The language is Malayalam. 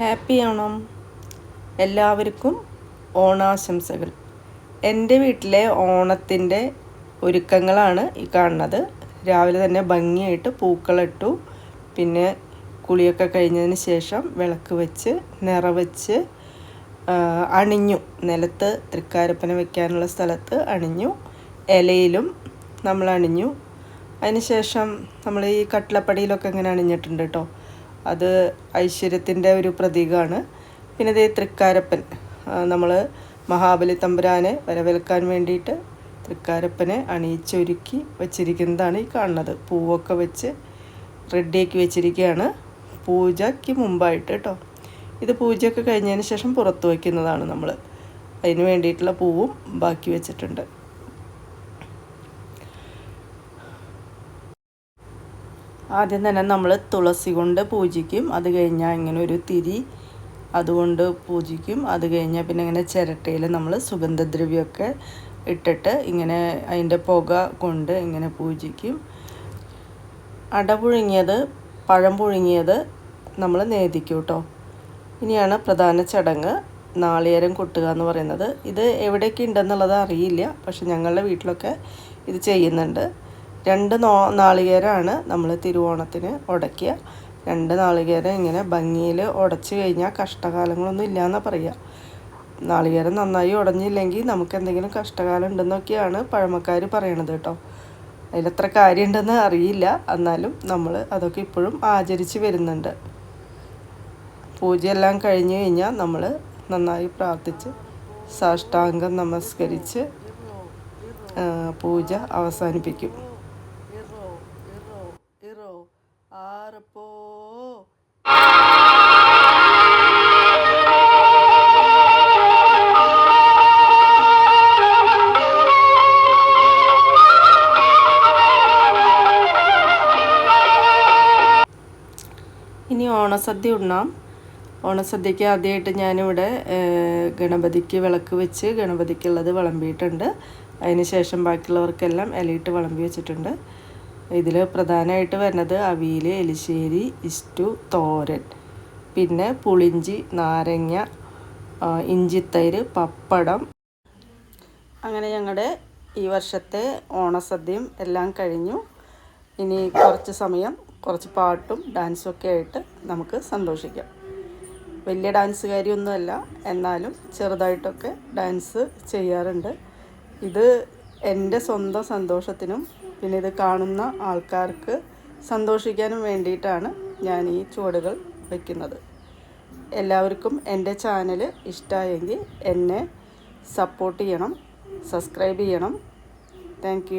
ഹാപ്പി ആണോ എല്ലാവർക്കും ഓണാശംസകൾ. എന്റെ വീട്ടിലെ ഓണത്തിന്റെ ഒരുക്കങ്ങളാണ് ഈ കാണുന്നത്. രാവിലെ തന്നെ ഭംഗിയായിട്ട് പൂക്കളിട്ടു പിന്നെ കുളിയൊക്കെ കഴിഞ്ഞതിന് ശേഷം വിളക്ക് വെച്ച് നിറവെച്ച് അണിഞ്ഞു. നിലത്ത് തൃക്കാരപ്പന വെക്കാനുള്ള സ്ഥലത്ത് അണിഞ്ഞു. ഇലയിലും നമ്മൾ അണിഞ്ഞു. അതിനുശേഷം നമ്മൾ ഈ കട്ടിലപ്പടിയിലൊക്കെ ഇങ്ങനെ അണിഞ്ഞിട്ടുണ്ട് കേട്ടോ. അത് ഐശ്വര്യത്തിന്റെ ഒരു പ്രതീകമാണ് പിന്നെ ഇതേ തൃക്കാരപ്പൻ. നമ്മൾ മഹാബലി തമ്പുരാനെ വരവേൽക്കാൻ വേണ്ടിയിട്ട് തൃക്കാരപ്പനെ അണിയിച്ചൊരുക്കി വച്ചിരിക്കുന്നതാണ് ഈ കാണുന്നത്. പൂവൊക്കെ വെച്ച് റെഡിയാക്കി വെച്ചിരിക്കുകയാണ്. പൂജയ്ക്ക് മുമ്പായിട്ട് കേട്ടോ. ഇത് പൂജയൊക്കെ കഴിഞ്ഞതിന് ശേഷം പുറത്ത് വയ്ക്കുന്നതാണ് നമ്മൾ അതിന് വേണ്ടിയിട്ടുള്ള പൂവും ബാക്കി വെച്ചിട്ടുണ്ട്. ആദ്യം തന്നെ നമ്മൾ തുളസി കൊണ്ട് പൂജിക്കും. അത് കഴിഞ്ഞാൽ ഇങ്ങനെ ഒരു തിരി അതുകൊണ്ട് പൂജിക്കും. അത് കഴിഞ്ഞാൽ പിന്നെ ഇങ്ങനെ ചിരട്ടയിൽ നമ്മൾ സുഗന്ധദ്രവ്യമൊക്കെ ഇട്ടിട്ട് ഇങ്ങനെ അതിന്റെ പുക കൊണ്ട് ഇങ്ങനെ പൂജിക്കും. അട പുഴുങ്ങിയത് പഴം പുഴുങ്ങിയത് നമ്മൾ നേദിക്കും കേട്ടോ ഇനിയാണ് പ്രധാന ചടങ്ങ്. നാളികേരം കൊട്ടുക എന്ന് പറയുന്നത്. ഇത് എവിടെയൊക്കെ ഉണ്ടെന്നുള്ളത് അറിയില്ല. പക്ഷെ ഞങ്ങളുടെ വീട്ടിലൊക്കെ ഇത് ചെയ്യുന്നുണ്ട്. രണ്ട് നോ നാളികേരമാണ് നമ്മൾ തിരുവോണത്തിന് ഉടയ്ക്കുക രണ്ട് നാളികേരം ഇങ്ങനെ ഭംഗിയിൽ ഉടച്ചു കഴിഞ്ഞാൽ കഷ്ടകാലങ്ങളൊന്നും ഇല്ലയെന്നാണ് പറയുക നാളികേരം നന്നായി ഉടഞ്ഞില്ലെങ്കിൽ നമുക്ക് എന്തെങ്കിലും കഷ്ടകാലം ഉണ്ടെന്നൊക്കെയാണ് പഴമക്കാർ പറയണത് കേട്ടോ. അതിലെത്ര കാര്യമുണ്ടെന്ന് അറിയില്ല. എന്നാലും നമ്മൾ അതൊക്കെ ഇപ്പോഴും ആചരിച്ച് വരുന്നുണ്ട്. പൂജയെല്ലാം കഴിഞ്ഞു കഴിഞ്ഞാൽ നമ്മൾ നന്നായി പ്രാർത്ഥിച്ച് സാഷ്ടാംഗം നമസ്കരിച്ച് പൂജ അവസാനിപ്പിക്കും. ഓണസദ്യ ഉണ്ണാം. ഓണസദ്യക്ക് ആദ്യമായിട്ട് ഞാനിവിടെ ഗണപതിക്ക് വിളക്ക് വെച്ച് ഗണപതിക്കുള്ളത് വിളമ്പിയിട്ടുണ്ട്. അതിന് ശേഷം ബാക്കിയുള്ളവർക്കെല്ലാം ഇലയിട്ട് വിളമ്പി വെച്ചിട്ടുണ്ട്. ഇതിൽ പ്രധാനമായിട്ട് വരുന്നത് അവിയൽ എലിശ്ശേരി ഇസ്റ്റു തോരൻ. പിന്നെ പുളിഞ്ചി നാരങ്ങ ഇഞ്ചിത്തൈര് പപ്പടം. അങ്ങനെ ഞങ്ങളുടെ ഈ വർഷത്തെ ഓണസദ്യയും എല്ലാം കഴിഞ്ഞു. ഇനി കുറച്ച് സമയം കുറച്ച് പാട്ടും ഡാൻസും ഒക്കെ ആയിട്ട് നമുക്ക് സന്തോഷിക്കാം. വലിയ ഡാൻസുകാരിയൊന്നുമല്ല എന്നാലും ചെറുതായിട്ടൊക്കെ ഡാൻസ് ചെയ്യാറുണ്ട്. ഇത് എന്റെ സ്വന്തം സന്തോഷത്തിനും പിന്നെ ഇത് കാണുന്ന ആൾക്കാർക്ക് സന്തോഷിക്കാനും വേണ്ടിയിട്ടാണ് ഞാൻ ഈ ചുവടുകൾ വയ്ക്കുന്നത് എല്ലാവർക്കും എന്റെ ചാനൽ ഇഷ്ടമായെങ്കിൽ എന്നെ സപ്പോർട്ട് ചെയ്യണം സബ്സ്ക്രൈബ് ചെയ്യണം. താങ്ക്